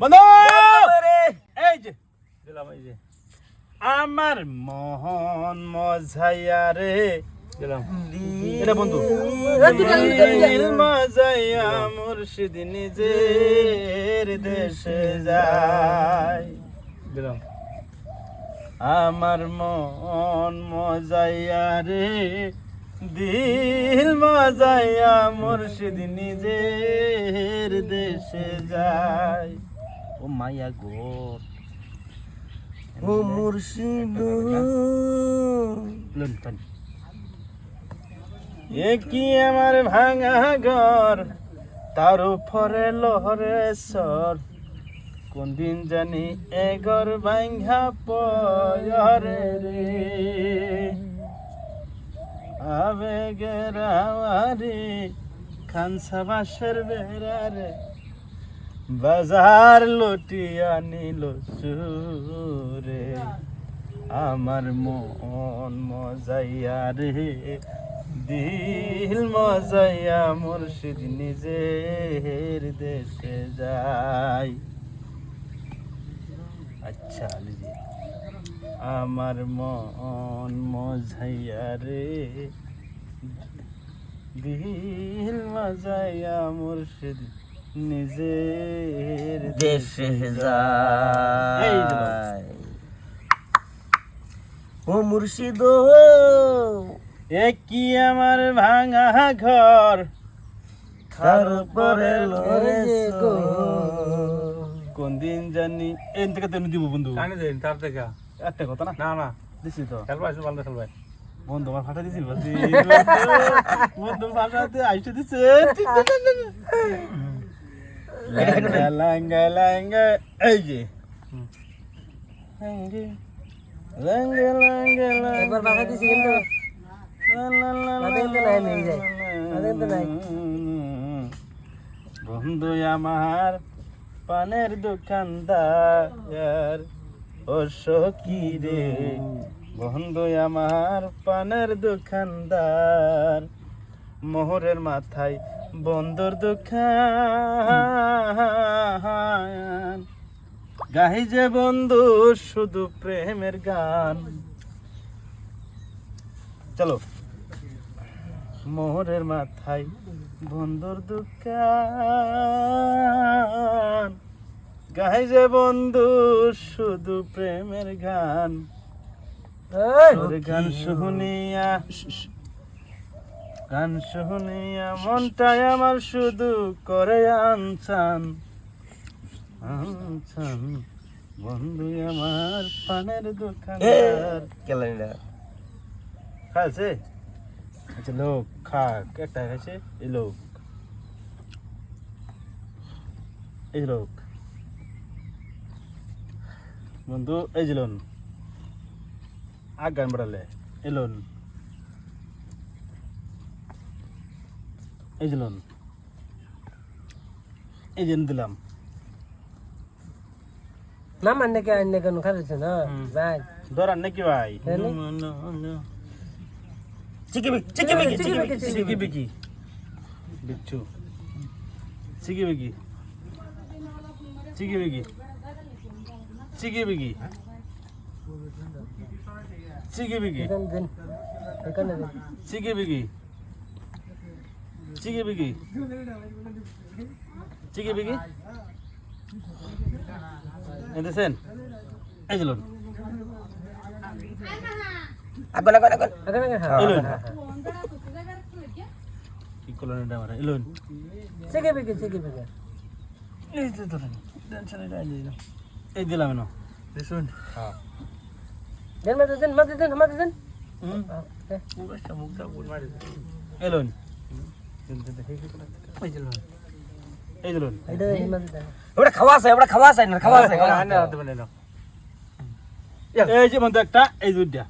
বন্ধু! এই যে দিলাম এই যে। আমার মোহন মজাইয়া রে। দিলাম। এটা বন্ধু। দিল মজাইয়া মুর্শিদ নিজের দেশে যায়। দিলাম। আমার মন মজাইয়া রে। দিল মজাইয়া মুর্শিদ নিজের দেশে যায়। ও মাইয়া গো ও মুর্শিদ লুণ্ঠন এ কি আমার ভাঙা ঘর তার উপরে লহরে সর কোন দিন জানি এ ঘর ভাঙা পরে রে আবেগের আওয়ারি খানসা বাসের বেড়ারে বাজার লুটিয়া নিল সুরে। আমার মন মজাইয়া রে, দিল মজাইয়া মুর্শিদ নিজের দেশে যায় আচ্ছা আমার মন মজাইয়া রে, দিল মজাইয়া মুর্শিদ নিজের দেশে যায়। ও মুর্শিদ এ কি আমার ভাঙা ঘর? তারপরে কোন দিন জানি এন থেকে তেন দিব বন্ধু। কানে দেন তার দেখা একটা কথা না? না না। দিছি তো। খেলবা আসো ভালো খেলবা। বন্ধু আমার ফাটা দিছিল বলছি। বন্ধু ফাটাতে আইসে দিছে। লাঙ্গা লাঙ্গা এই যে লাঙ্গা লাঙ্গা লাঙ্গা একবার দিছি কিন্তু বন্ধু আমার পানের দোকানদার। ও সখী রে। বন্ধু আমার পানের দোকানদার। মোহরের মাথায় বন্দর দোকান গাহি যে বন্ধু শুধু প্রেমের গান। চলো। মোহরের মাথায় বন্দর দোকান গাই যে বন্ধু শুধু প্রেমের গান। গান শুনিয়া গান শুনিয়া মনটাই আমার শুধু করে আনছান। আনছান। বন্ধু আমার পানের দোকানদার কেলানিটা খাচ্ছে আচ্ছা লোক খাক। একটা খাইছে এই লোক। এই লোক। বন্ধু এই যে লোন। আগ গান বাড়ালে এই এই যে লোন। এই যে দিলাম। না মানে কে আইনে কেন খাচ্ছে না? ভাই। ধরান নাকি ভাই? চিকি বিকি চিকি বিকি চিকি বিকি বিচ্ছু। চিকি বিকি চিকি বিকি চিকি বিকি চিকি বিকি চিকি বিকি চিকি বিকি চিকি বিকি এদেছেন এই দিলুন আগন হ্যাঁ এলুন হ্যাঁ, হ্যাঁ। কি করলেন এটা আমার এলুন সিগে বিকে সিগে বিকে এই যে ধরেন টেনশন এটা দিলাম এই দিলাম না দেখুন হ্যাঁ দেন মত দেন মত দেন মত দেন হুম মুখটা বুট মারি এলুন ওটা খাওয়া আছে ওটা খাওয়া আছে না এই যে বন্ধু একটা এই দুইটা।